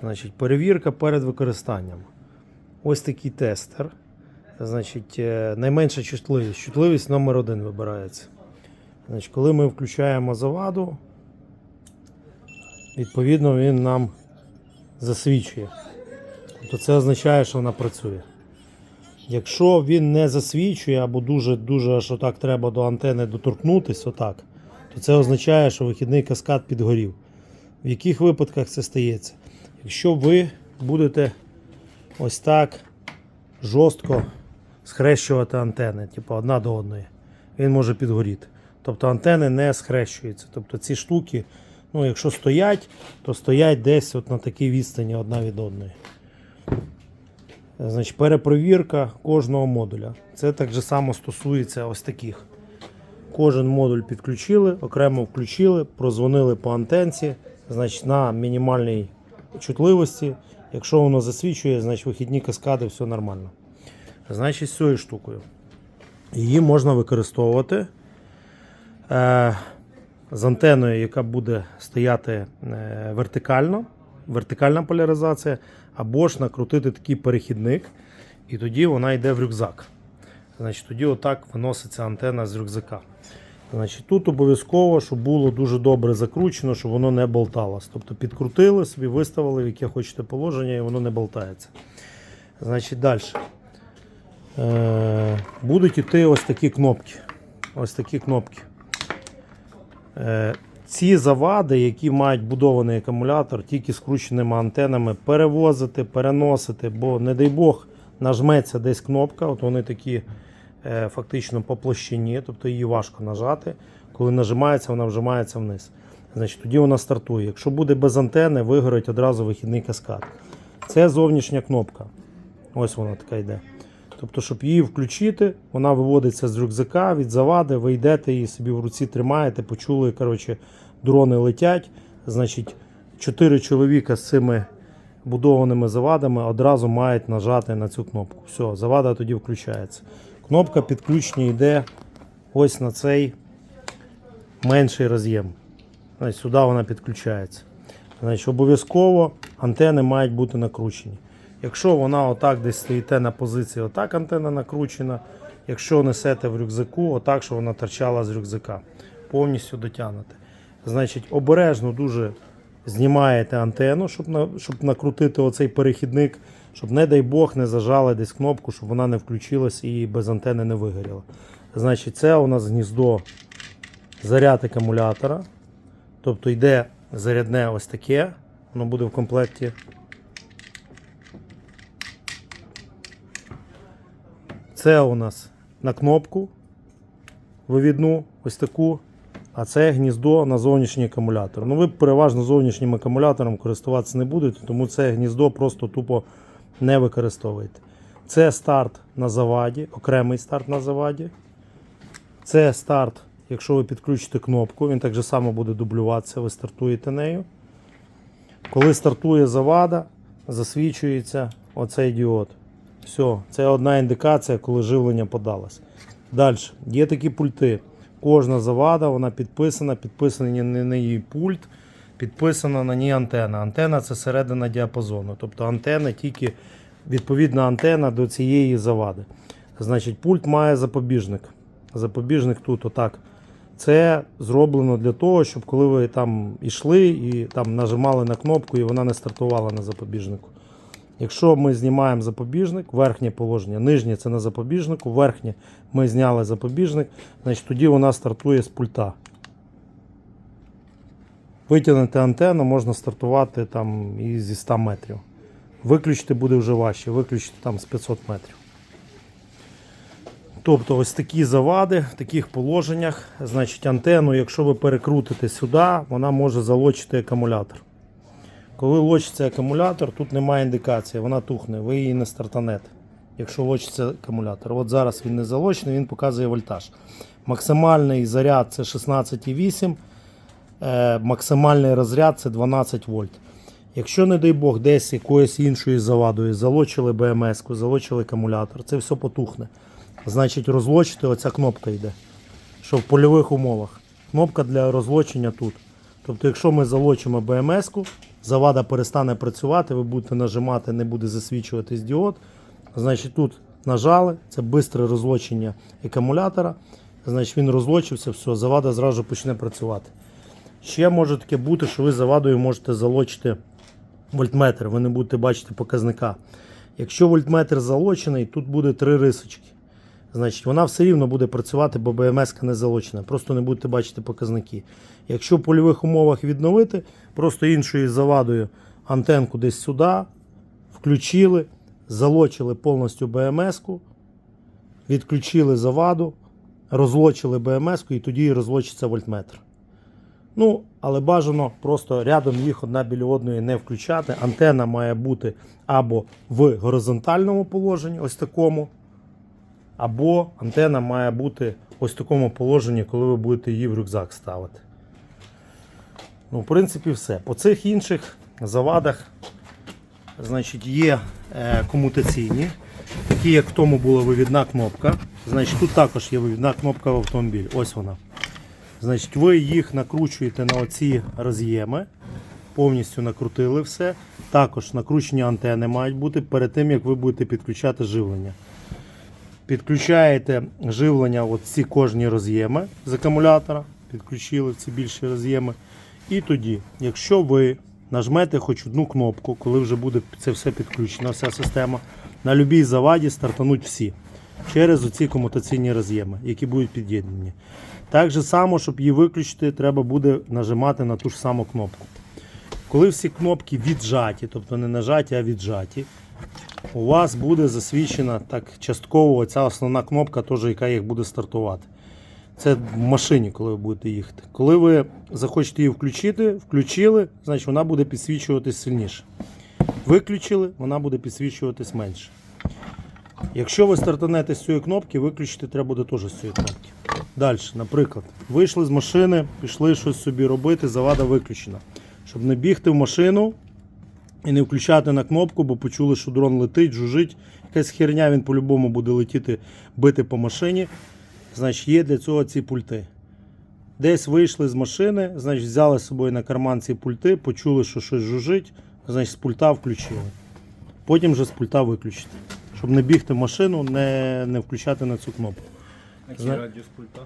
Значить, перевірка перед використанням. Ось такий тестер. Значить, е, найменша чутливість. Чутливість номер один вибирається. Значить, коли ми включаємо заваду, відповідно він нам засвічує. Тобто це означає, що вона працює. Якщо він не засвічує або дуже-дуже аж отак треба до антени доторкнутися, отак, то це означає, що вихідний каскад підгорів. В яких випадках це стається? Якщо ви будете ось так жорстко схрещувати антени, типу одна до одної, він може підгоріти. Тобто антени не схрещуються. Тобто ці штуки, ну, якщо стоять, то стоять десь от на такій відстані одна від одної. Значить, перепровірка кожного модуля. Це так же само стосується ось таких. Кожен модуль підключили, окремо включили, прозвонили по антенці, значить на мінімальній чутливості. Якщо воно засвічує, значить вихідні каскади, все нормально. Значить, з цією штукою. Її можна використовувати е, з антеною, яка буде стояти е, вертикально, вертикальна поляризація, або ж накрутити такий перехідник, і тоді вона йде в рюкзак. Значить, тоді отак виноситься антена з рюкзака. Значить, тут обов'язково, щоб було дуже добре закручено, щоб воно не болталось. Тобто підкрутили собі, виставили, в яке хочете положення, і воно не болтається. Значить, далі. Е, будуть іти ось такі кнопки. Ось такі кнопки. Е, ці завади, які мають будований акумулятор, тільки скрученими антенами перевозити, переносити, бо, не дай Бог, нажметься десь кнопка, от вони такі фактично по площині, тобто її важко нажати. Коли нажимається, вона вжимається вниз. Значить, тоді вона стартує. Якщо буде без антени, вигорить одразу вихідний каскад. Це зовнішня кнопка. Ось вона така йде. Тобто, щоб її включити, вона виводиться з рюкзака від завади, ви йдете її собі в руці тримаєте, почули, коротше, дрони летять. Значить, чотири чоловіка з цими будованими завадами одразу мають нажати на цю кнопку. Все, завада тоді включається. Кнопка підключення йде ось на цей менший роз'єм. Сюди вона підключається. Значить, обов'язково антени мають бути накручені. Якщо вона отак десь стоїте на позиції, отак антенна накручена. Якщо несете в рюкзаку, отак, що вона торчала з рюкзака, повністю дотягнете. Значить, обережно дуже знімаєте антенну, щоб, на, щоб накрутити оцей перехідник, щоб, не дай Бог, не зажали десь кнопку, щоб вона не включилась і без антени не вигоріла. Значить, це у нас гніздо заряд акумулятора. Тобто йде зарядне ось таке, воно буде в комплекті. Це у нас на кнопку вивідну, ось таку. А це гніздо на зовнішній акумулятор. Ну, ви переважно зовнішнім акумулятором користуватися не будете, тому це гніздо просто тупо не використовуєте. Це старт на заваді, окремий старт на заваді. Це старт, якщо ви підключите кнопку, він так же само буде дублюватися, ви стартуєте нею. Коли стартує завада, засвічується оцей діод. Все, це одна індикація, коли живлення подалось. Далі, є такі пульти. Кожна завада, вона підписана, підписаний на неї пульт, підписана на ній антена. Антена це середина діапазону. Тобто антена тільки відповідна антена до цієї завади. Значить, пульт має запобіжник. Запобіжник тут, отак. Це зроблено для того, щоб коли ви там йшли і там нажимали на кнопку, і вона не стартувала на запобіжнику. Якщо ми знімаємо запобіжник, верхнє положення, нижнє це на запобіжнику, верхнє ми зняли запобіжник, значить тоді вона стартує з пульта. Витягнути антенну можна стартувати там і зі 100 метрів. Виключити буде вже важче, виключити там з 500 метрів. Тобто ось такі завади в таких положеннях. Значить, антенну, якщо ви перекрутите сюди, вона може залочити акумулятор. Коли лочиться акумулятор, тут немає індикації, вона тухне, ви її не стартанете. Якщо лочиться акумулятор. От зараз він не залочений, він показує вольтаж. Максимальний заряд це 16,8, е, максимальний розряд це 12 вольт. Якщо, не дай Бог, десь якоюсь іншою завадою залочили БМС-ку, залочили акумулятор, це все потухне. Значить, розлочити оця кнопка йде. Що в польових умовах. Кнопка для розлочення тут. Тобто, якщо ми залочимо БМС-ку, завада перестане працювати, ви будете нажимати, не буде засвічуватись діод. Значить, тут нажали, це швидке розлочення акумулятора. Значить, він розлочився, все, завада зразу почне працювати. Ще може таке бути, що ви завадою можете залочити вольтметр, ви не будете бачити показника. Якщо вольтметр залочений, тут буде три рисочки. Значить, вона все рівно буде працювати, бо БМС не залочена. Просто не будете бачити показники. Якщо в польових умовах відновити, просто іншою завадою антенку десь сюди, включили, залочили повністю БМС-ку, відключили заваду, розлочили БМС-ку і тоді розлочиться вольтметр. Ну, але бажано просто рядом їх одна біля одної не включати. Антена має бути або в горизонтальному положенні, ось такому, або антена має бути ось в такому положенні, коли ви будете її в рюкзак ставити. Ну, в принципі, все. По цих інших завадах значить, є е, комутаційні, такі як в тому була вивідна кнопка. Значить, тут також є вивідна кнопка в автомобіль. Ось вона. Значить, ви їх накручуєте на оці роз'єми, повністю накрутили все. Також накручені антени мають бути перед тим, як ви будете підключати живлення. Підключаєте живлення в ці кожні роз'єми з акумулятора, підключили ці більші роз'єми. І тоді, якщо ви нажмете хоч одну кнопку, коли вже буде це все підключено, вся система, на будь-якій заваді стартануть всі через оці комутаційні роз'єми, які будуть під'єднані. Так же само, щоб її виключити, треба буде нажимати на ту ж саму кнопку. Коли всі кнопки віджаті, тобто не нажаті, а віджаті, у вас буде засвідчена так частково ця основна кнопка, теж, яка їх буде стартувати. Це в машині, коли ви будете їхати. Коли ви захочете її включити, включили, значить вона буде підсвічуватись сильніше. Виключили, вона буде підсвічуватись менше. Якщо ви стартанете з цієї кнопки, виключити треба буде теж з цієї кнопки. Далі, наприклад, вийшли з машини, пішли щось собі робити, завада виключена. Щоб не бігти в машину і не включати на кнопку, бо почули, що дрон летить, жужить. Якась херня, він по-любому буде летіти, бити по машині. Значить, є для цього ці пульти. Десь вийшли з машини, значить, взяли з собою на карман ці пульти, почули, що щось жужить, значить, з пульта включили. Потім вже з пульта виключити. Щоб не бігти в машину, не, не включати на цю кнопку. Який Зна- радіус пульта?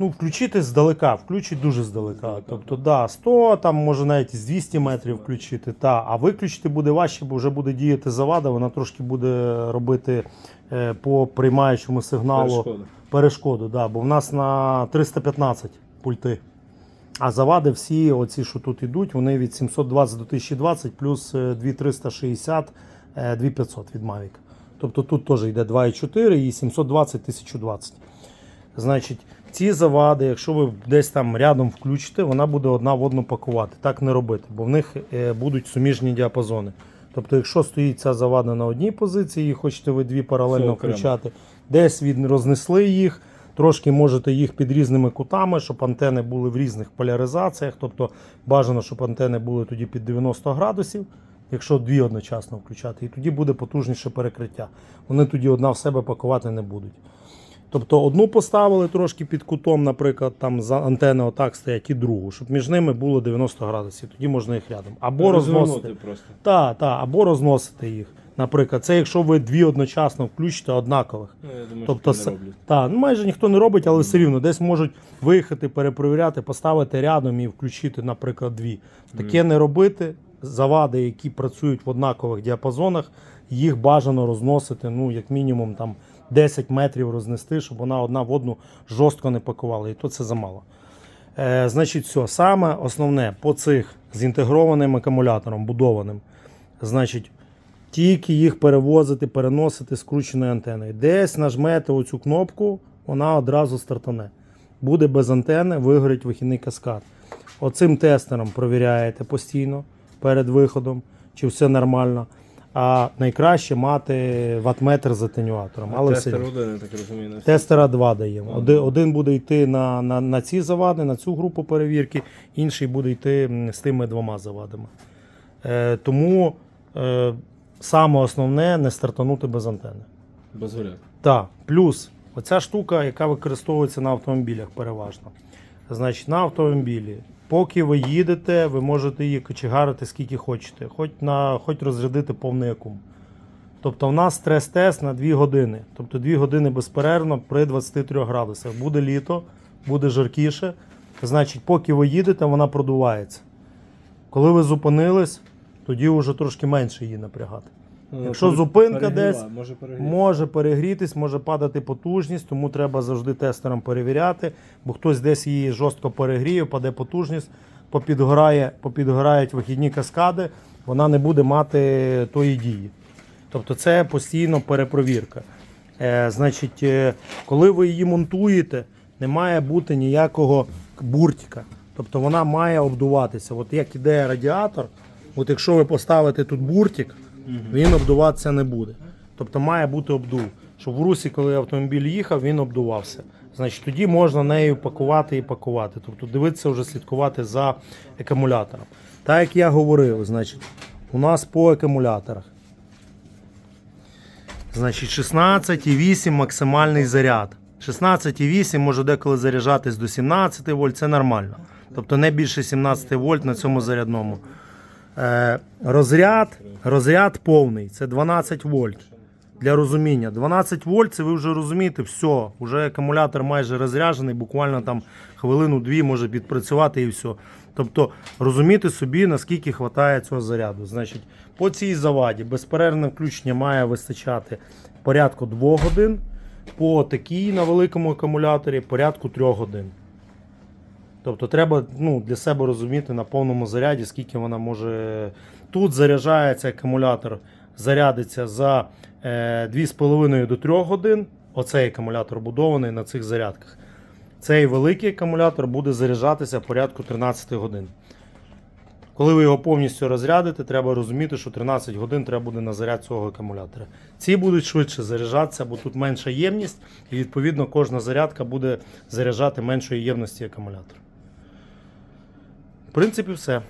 Ну, включити здалека, включить дуже здалека. Тобто, да, 100, там може навіть з 200 метрів включити. Та, а виключити буде важче, бо вже буде діяти завада, вона трошки буде робити е, по приймаючому сигналу Перешкода. перешкоду. Да, бо в нас на 315 пульти. А завади всі, оці, що тут йдуть, вони від 720 до 1020 плюс е, 2360, е, 2500 від Mavic. Тобто тут теж йде 2,4 і 720 1020. Значить, ці завади, якщо ви десь там рядом включите, вона буде одна в одну пакувати. Так не робити, бо в них е, будуть суміжні діапазони. Тобто, якщо стоїть ця завада на одній позиції і хочете ви дві паралельно Все включати, десь від рознесли їх, трошки можете їх під різними кутами, щоб антени були в різних поляризаціях. Тобто бажано, щоб антени були тоді під 90 градусів, якщо дві одночасно включати, і тоді буде потужніше перекриття. Вони тоді одна в себе пакувати не будуть. Тобто одну поставили трошки під кутом, наприклад, там за антени отак стоять, і другу, щоб між ними було 90 градусів. Тоді можна їх рядом. Або розносити. Просто. Та, та, або розносити їх. Наприклад, це якщо ви дві одночасно включите однакових. Ну, я думаю, Тобто, що не та, ну майже ніхто не робить, але все рівно десь можуть виїхати, перепровіряти, поставити рядом і включити, наприклад, дві. Таке не робити. Завади, які працюють в однакових діапазонах, їх бажано розносити, ну, як мінімум, там 10 метрів рознести, щоб вона одна в одну жорстко не пакувала. І то це замало. Е, значить, все. Саме основне по цих з інтегрованим акумулятором, будованим. Значить, тільки їх перевозити, переносити скрученою антеною. Десь нажмете оцю кнопку, вона одразу стартане. Буде без антени, вигорить вихідний каскад. Оцим тестером провіряєте постійно перед виходом, чи все нормально. А найкраще мати ватметр з атенюатором. Але Тестер рівно. один, я так розумію. на всі. Тестера два даємо. Один, один буде йти на, на, на ці завади, на цю групу перевірки, інший буде йти м, з тими двома завадами. Е, тому е, саме основне не стартанути без антени. Без горя. Так, плюс оця штука, яка використовується на автомобілях переважно. Значить, на автомобілі Поки ви їдете, ви можете її кочегарити скільки хочете, хоч, на, хоч розрядити повний акум. Тобто в нас стрес-тест на 2 години. Тобто 2 години безперервно при 23 градусах. Буде літо, буде жаркіше. Значить, поки ви їдете, вона продувається. Коли ви зупинились, тоді вже трошки менше її напрягати. Ну, Якщо зупинка десь, може. Може перегрітись, може падати потужність, тому треба завжди тестером перевіряти, бо хтось десь її жорстко перегріє, паде потужність, попідгорає, попідгорають вихідні каскади, вона не буде мати тої дії. Тобто це постійно перепровірка. Е, значить, е, коли ви її монтуєте, не має бути ніякого буртика. Тобто вона має обдуватися. От як іде радіатор, от якщо ви поставите тут буртик, він обдуватися не буде. Тобто має бути обдув. Щоб в русі, коли автомобіль їхав, він обдувався. Значить, тоді можна нею пакувати і пакувати. Тобто дивитися вже слідкувати за акумулятором. Так як я говорив, значить, у нас по акумуляторах. Значить, 16,8 максимальний заряд. 16,8 може деколи заряджатись до 17 вольт, це нормально. Тобто не більше 17 вольт на цьому зарядному. Е, розряд, розряд повний, це 12 вольт. Для розуміння. 12 вольт, це ви вже розумієте, все, вже акумулятор майже розряджений, буквально там хвилину-дві може відпрацювати і все. Тобто розуміти собі, наскільки вистачає цього заряду. Значить, по цій заваді безперервне включення має вистачати порядку 2 годин, по такій на великому акумуляторі порядку 3 годин. Тобто треба ну, для себе розуміти на повному заряді, скільки вона може. Тут заряджається акумулятор, зарядиться за е, 2,5 до 3 годин. Оцей акумулятор будований на цих зарядках. Цей великий акумулятор буде заряджатися порядку 13 годин. Коли ви його повністю розрядите, треба розуміти, що 13 годин треба буде на заряд цього акумулятора. Ці будуть швидше заряджатися, бо тут менша ємність, і відповідно кожна зарядка буде заряджати меншої ємності акумулятора. В принципі, все.